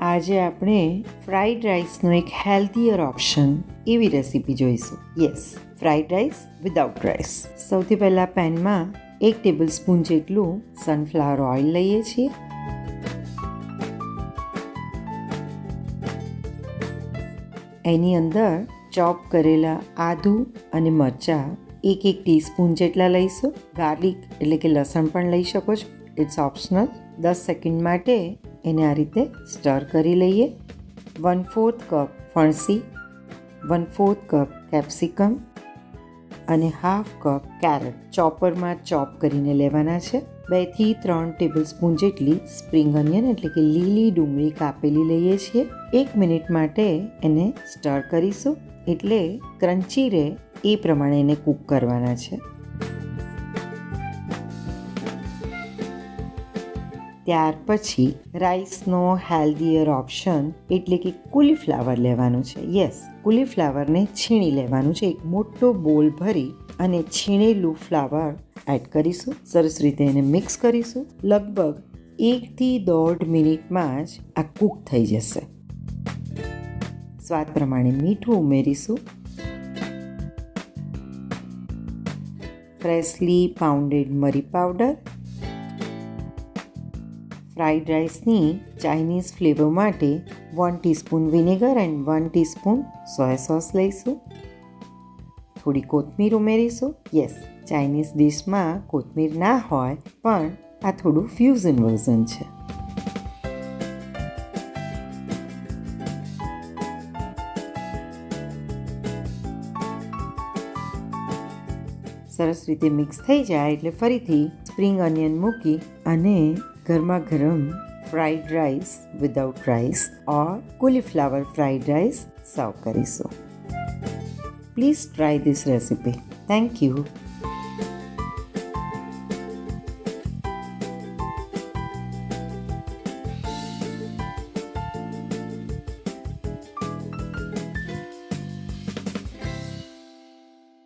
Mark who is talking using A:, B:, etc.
A: આજે આપણે ફ્રાઈડ રાઈસનો એક હેલ્ધીયર ઓપ્શન એવી રેસીપી જોઈશું. Yes fried rice without rice સૌથી પહેલાં પેનમાં એક ટેબલ સ્પૂન જેટલું સનફ્લાવર ઓઇલ લઈએ છીએ. એની અંદર ચોપ કરેલા આદુ અને મરચાં એક એક ટીસ્પૂન જેટલા લઈશું. ગાર્લિક એટલે કે લસણ પણ લઈ શકો છો. ઇટ્સ ઓપ્શનલ દસ સેકન્ડ માટે એને આ રીતે સ્ટર કરી લઈએ. વન ફોર્થ કપ ફણસી, વન ફોર્થ કપ કેપ્સિકમ અને હાફ કપ કેરેટ ચોપરમાં ચોપ કરીને લેવાના છે. બેથી ત્રણ ટેબલ સ્પૂન જેટલી સ્પ્રિંગ અનિયન એટલે કે લીલી ડુંગળી કાપેલી લઈએ છીએ. એક મિનિટ માટે એને સ્ટર કરીશું. એટલે ક્રન્ચી રહે એ પ્રમાણે એને કૂક કરવાના છે. ત્યાર પછી રાઈસનો હેલ્ધીયર ઓપ્શન એટલે કે કુલીફ્લાવર લેવાનું છે. યસ કુલીફ્લાવરને છીણી લેવાનું છે. એક મોટો બોલ ભરી અને છીણેલું ફ્લાવર એડ કરીશું. સરસ રીતે એને મિક્સ કરીશું. લગભગ એકથી દોઢ મિનિટમાં જ આ કૂક થઈ જશે. સ્વાદ પ્રમાણે મીઠું ઉમેરીશું. ફ્રેશલી પાઉન્ડેડ મરી પાવડર ફ્રાઈડ રાઈસની ચાઇનીઝ ફ્લેવર માટે one teaspoon vinegar and one teaspoon soya sauce લઈશું. થોડી કોથમીર ઉમેરીશું. યસ ચાઇનીઝ ડિશમાં કોથમીર ના હોય, પણ આ થોડું ફ્યુઝન વર્ઝન છે. સરસ રીતે મિક્સ થઈ જાય એટલે ફરીથી સ્પ્રિંગ અનિયન મૂકી અને ગરમા ગરમ fried rice without rice or cauliflower fried rice serve કરીશું. Please try this recipe thank you